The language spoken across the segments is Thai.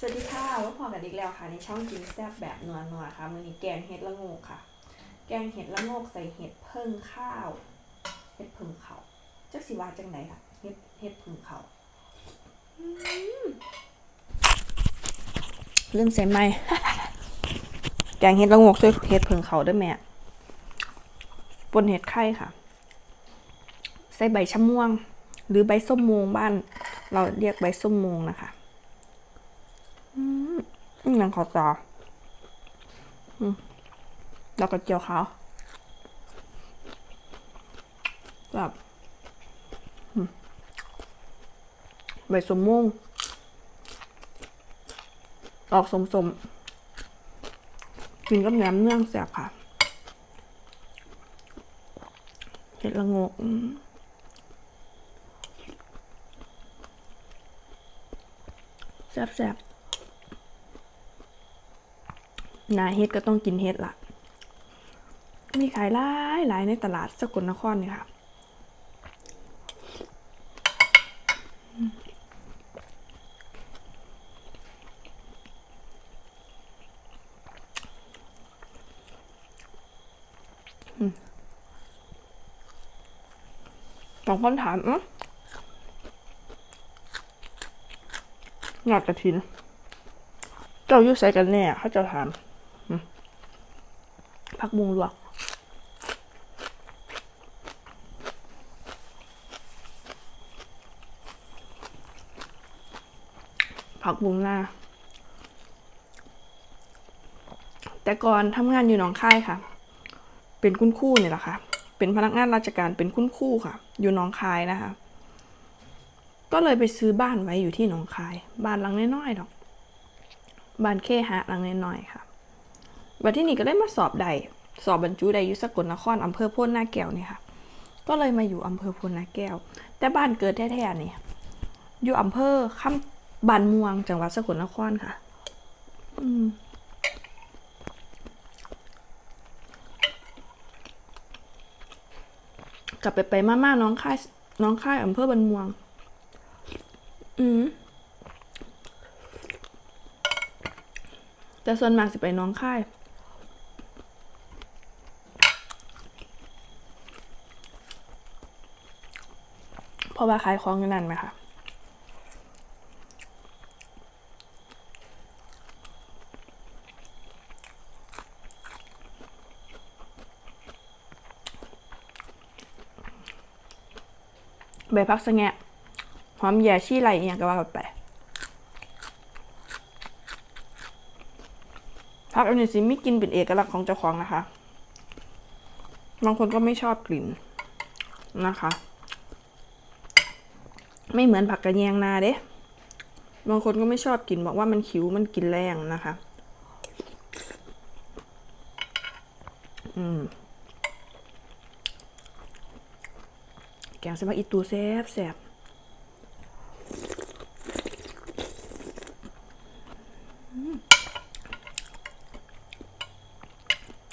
สวัสดีค่ะว่าพอกันอีกแล้วค่ะ ในช่องกินแซ่บแบบนัวนัวค่ะมือนี้แกงเห็ดละโงกค่ะ แกงเห็ดละโงกใส่เห็ดเพิ่งข้าว เห็ดเพิ่งเขาจักสิวาจังไหนค่ะ เห็ดเห็ดเพิ่งเขาอืมลืมใส่ไหมแกงเห็ดละโงกใส่เห็ดเพิ่งเขาด้วยแม่ปนเห็ดไข่ค่ะ ใส่ใบชะม่วง หรือใบส้มมวงบ้าน เราเรียกใบส้มมวงนะคะ หนังขอต่อแล้วก็เจียวขาวแบบใบสมม่วงออกสมสมๆกินกับแหนมเนื้องแสบค่ะเห็ดละงกแซ่บแซ่บๆห นาเฮ็ดก็ต้องกินเฮ็ดล่ะ มีขายหลายหลายในตลาดสกลนครเนี่ยค่ะบางคนถามอะงอกกระถิน เจ้ายู่ใส่กันแน่เขาจะถาม ผักบุงลวกผักบุงหน้า แต่ก่อนทำงานอยู่หนองคายค่ะ เป็นคุณครู่เนี่ยแหละค่ะ เป็นพนักงานราชการเป็นคุณครู่ค่ะ อยู่หนองคายนะคะ ก็เลยไปซื้อบ้านไว้อยู่ที่หนองคาย บ้านหลังน้อยๆดอก บ้านเคหะหลังน้อยๆค่ะ วันที่นี่ก็ได้มาสอบใดสอบบรรจุใดอยุสกลนครอำเภอโพ้นนาแก้วเนี่ยค่ะ ก็เลยมาอยู่อำเภอโพ้นนาแก้ว แต่บ้านเกิดแท้ๆเนี่ยอยู่อำเภอข้าบานม่วงจังหวัดสกลนครค่ะ อืมกลับไปไปมาม่าน้องค่ายน้องค่ายอำเภอบันม่วง อืมแต่ส่วนมากสิไปน้องค่าย เพราะว่าขายของอยู่นั่นไหมคะใบพักสะแงะหอมแย่ชี่ไรอหย่างก็ว่ากันไปพักอันนี้สิไมีกลินเป็นเอกลักษณ์ของเจ้าของนะคะ บางคนก็ไม่ชอบกลิ่นนะคะ ไม่เหมือนผักกระเยงนาเด้บางคนก็ไม่ชอบกลิ่นบอกว่ามันคิ้วมันกินแรงนะคะ อืม แกงสมักอีตูแซ่บแซ่บ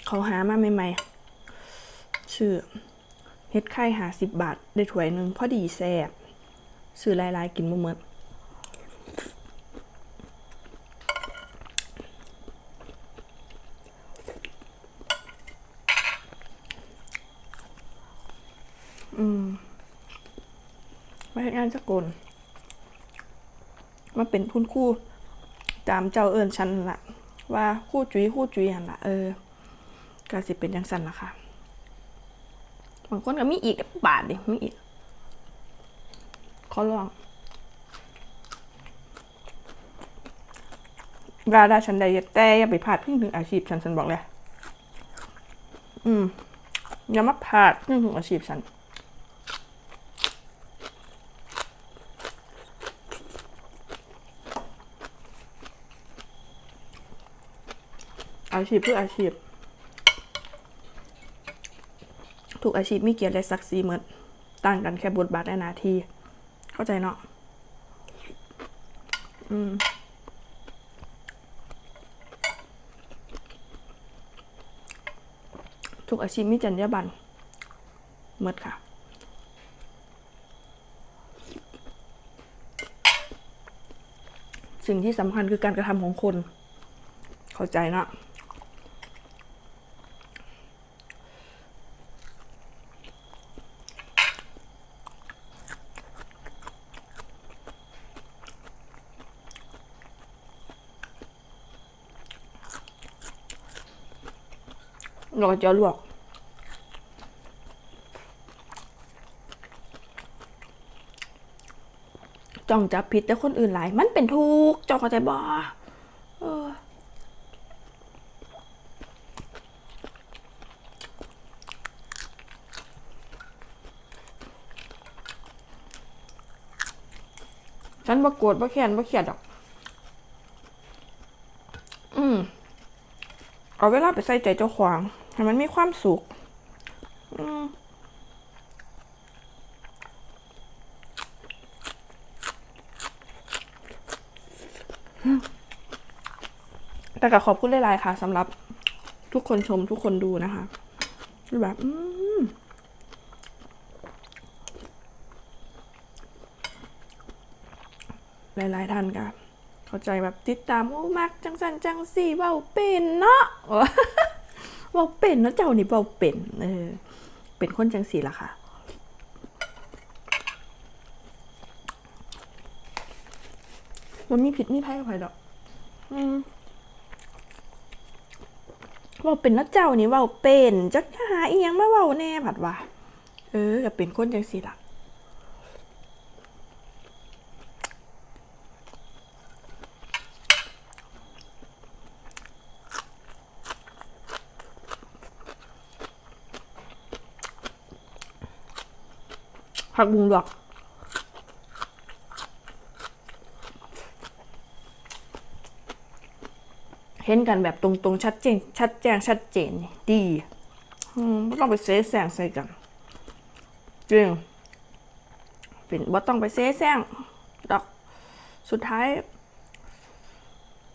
เขาหามาใหม่ๆชื่อเฮ็ดไข่หาสิบบาท ได้ถ้วยหนึ่งพอดีแซ่บ ซื้อหลายๆกินบ่หมดอืมมาเฮ็ดงานสกลมาเป็นคุณครู่ตามเจ้าเอิญฉันนั่นละว่าคู่จุ้ยคู่จุ้ยหันละเออก็สิเป็นจังสันละค่ะบางคนก็มีอีกบาทดิมีอีก ขอลองเวลาด้ฉันได้แต่อย่าไปพลาดพิ่งถึงอาชีพฉันฉันบอกเลย อืม อย่ามาพลาดพิ่งถึงอาชีพฉันอาชีพเพื่ออาชีพ ทุกอาชีพมีเกียรติและศักดิ์ศรีเหมือนต่างกันแค่บทบาทและนาที เข้าใจเนาะอืมทุกอาชีพมีจรรยาบรรณเมดค่ะ สิ่งที่สำคัญคือการกระทำของคน เข้าใจนะ เราจะลวก จ้องจับผิดแต่คนอื่นหลาย มันเป็นทุกเจ้าเข้าใจบ่ฉันบ่โกรธบ่แค้นบ่เครียดดอก อืม เอาเวลาไปใส่ใจเจ้าของ ให้มันมีความสุขแต่ก็ขอบคุณหลายๆค่ะสำหรับทุกคนชมทุกคนดูนะคะแบบหลายๆท่านก็เข้าใจแบบติดตามโอ้มักจังสันจังสี่เบาเป็นเนาะ เบาเป็นนาะเจ้านี่เบาเป็นเออเป็นคนจังสี่ละค่ะมันมีผิดมีภัยกับใครดอกอืมเว่าเป็นนาะเจ้านี่ว่าเป็นจักหาอีหยังมาว่าแน่ผัดว่า เออก็เป็นคนจังสีล่ะ ผักบุ้งดอกเห็นกันแบบตรงๆ ชัดเจน ชัดแจ้ง ชัดเจน ดีไม่ต้องไปเซแซงใส่กันจริงเป็นว่าต้องไปเซแซงดอก สุดท้าย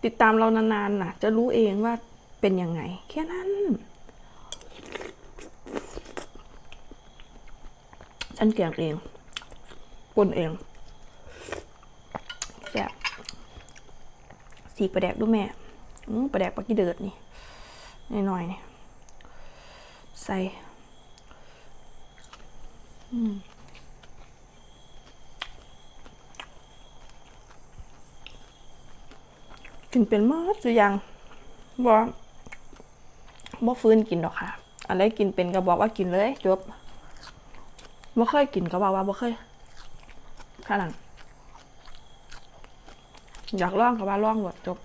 ติดตามเรานานๆน่ะ จะรู้เองว่าเป็นยังไง แค่นั้น ฉันเกี่ยงเองปนเองแซ่บสีประแดกดูแม่ปลาแดกปลากี้เดิดนี่หน่อยๆนี่ใส่กินเป็นมากหรือยังบ่บ่ฟื้นกินหรอกค่ะ อะไรกินเป็นก็บอกว่ากินเลยจบ บ่เคยกินก็บอกว่าบ่เคยแค่นั้นอยากลองก็ว่าลองหมดจบ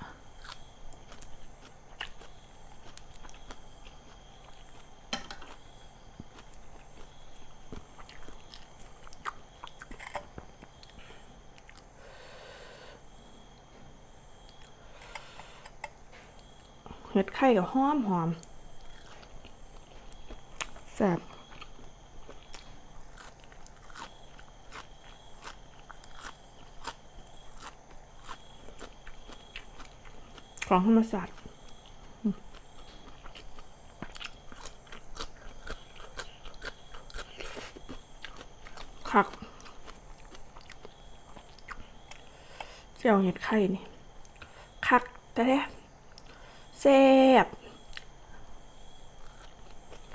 เห็ดไข่กับหอมหอมแซ่บ ของธรรมศาสตร์คักเจียวเห็ดไข่นี่ คักแต่แท้แซ่บ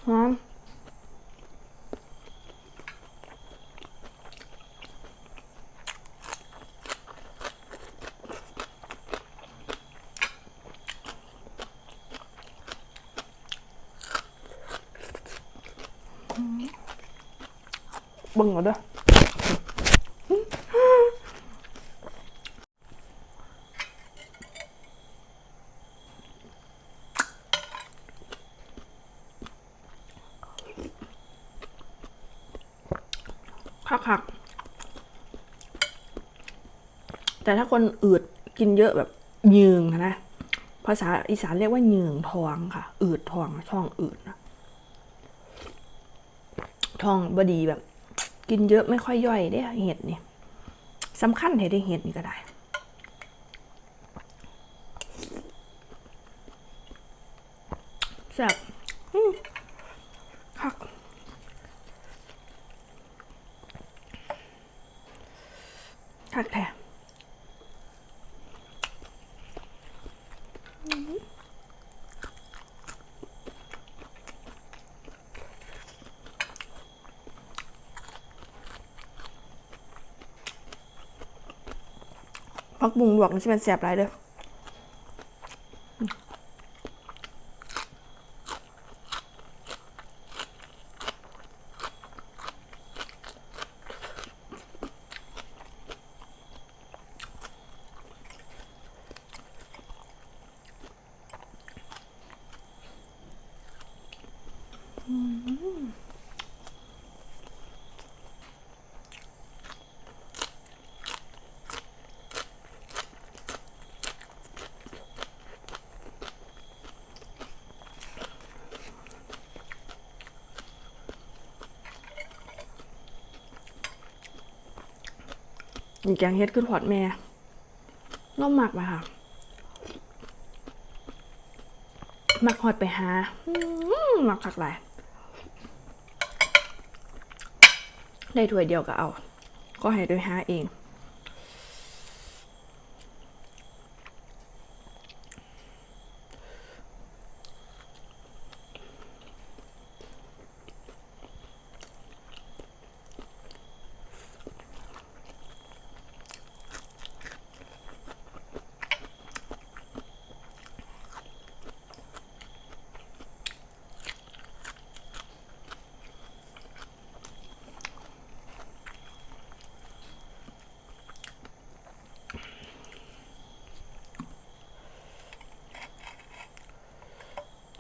หอม บิ่งเอาเด้อคักแต่ถ้าคนอืดกินเยอะแบบยืงนะ ภาษาอีสานเรียกว่ายืงท้องค่ะ อืดท้องท้องอืดนะท้องบดีแบบ กินเยอะไม่ค่อยย่อยได้เห็ดนี่สำคัญเห็ดได้เห็ดนี่ก็ได้ แซ่บคักคักแท้ พักบุงหลวกนี่จะเป็นแสบไรเด้อินแกงเฮ็ดขึ้นหอดแม่น้องหมักมาค่ะหมักหอดไปหาอื้อหมักผักหลายได้ถ้วยเดียวก็เอา ก็ให้โดยหาเอง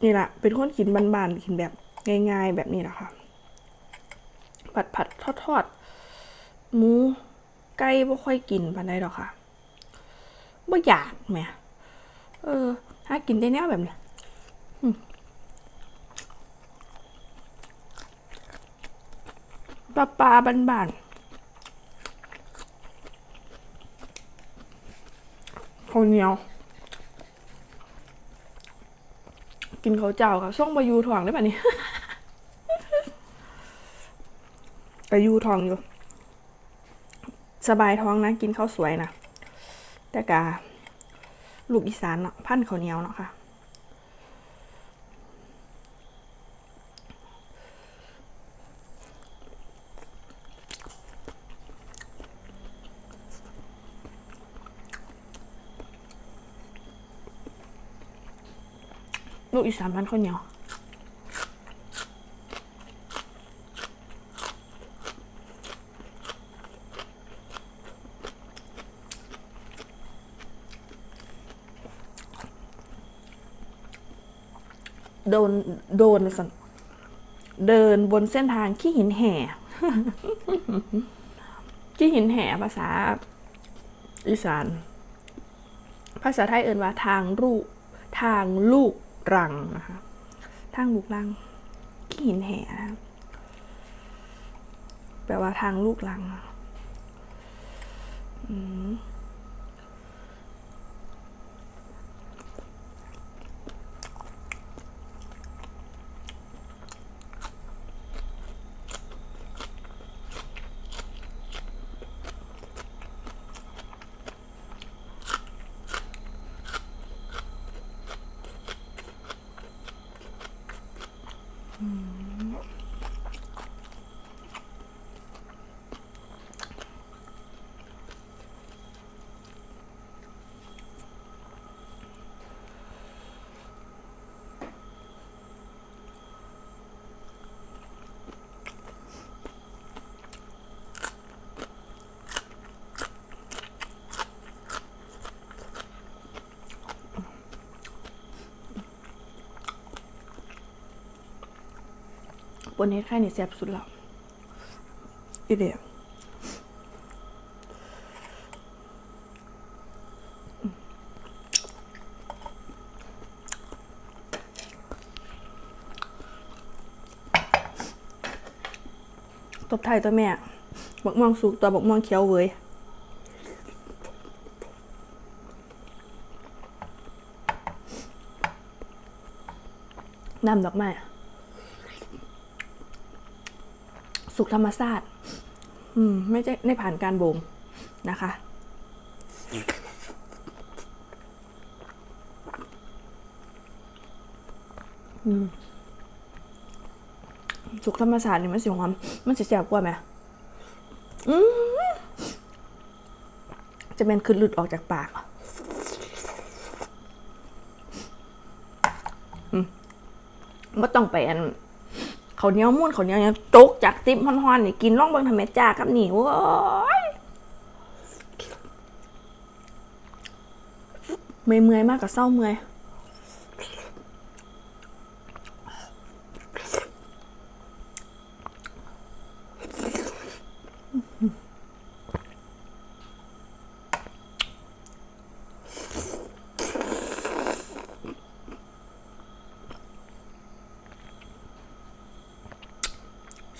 นี่แหละเป็นคนกินบานๆกินแบบง่าย ๆ แบบนี้แหละค่ะ ผัดผัดทอดทอดๆหมูไก่บ่ค่อยกินปานใดหรอกค่ะบ่อยากแหมเออหากินได้แนวแบบนี้ปลาปลาบานๆข้าวเหนียว กินข้าวเจ้าค่ะช่องไปยูทองได้ป่ะนี่ไปยูทองอยู่ สบายท้องนะ กินข้าวสวยนะแต่กาลูกอีสานเนาะพันข้าวเหนียวเนาะค่ะ ลูกอีสานพันข้าวเหนียวโดนโดนสันเดินบนเส้นทางขี้หินแห่ ขี้หินแห่ภาษาอีสาน ภาษาไทยเอ่นว่าทางลูกทางลูก รังนะคะทางลูกรังขี้หินแห่นะคะแปลว่าทางลูกรัง อืม บ นเฮ็ดไข่นี่แซ่บสุดแล้วอีเดียตบไทยตัวแม่บักม่วงสุกตัวบักม่วงเขียวเว้ยน้ำดอกไม้ สุกธรรมชาติอืม ไม่ใช่ไม่ผ่านการบ่มนะคะ อืมสุกธรรมศาสตร์นี่มันสิหอมมันสิแสบกว่าไหมอืมจะเป็นคือหลุดออกจากปากอืมไม่ต้องไปอัน เขาเนี้ยวมุ่นเขาเนี้ยวเนี่ยจกจากติ๊บฮอนๆนี่กินล่องเบิงทำเมจ้ากับหนีโว้ยเมื่อยเมื่อยๆมากกับเศร้าเมื่อย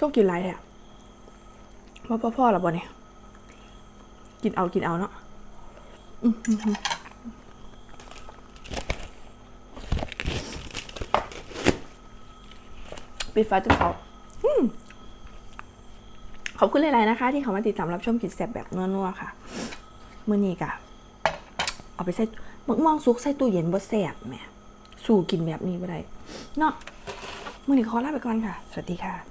ชคกินไรแท้พ่อพ่อพ่อหรอบ่เนี่ยกินเอากินเอาเนาะอื้อหือหือปิดไฟจุดเขาขอบคุณหลายๆนะคะ ที่เขามาติดตามรับชมกินแซ่บแบบนัวๆค่ะมื่อนี้กะเอาไปใส่มึกม่วงซุกใส่ตู้เย็นบ่แซ่บแม่สู่กินแบบนี้บ่ได้เนาะมื่อนี้ขอลาไปก่อนค่ะ สวัสดีค่ะ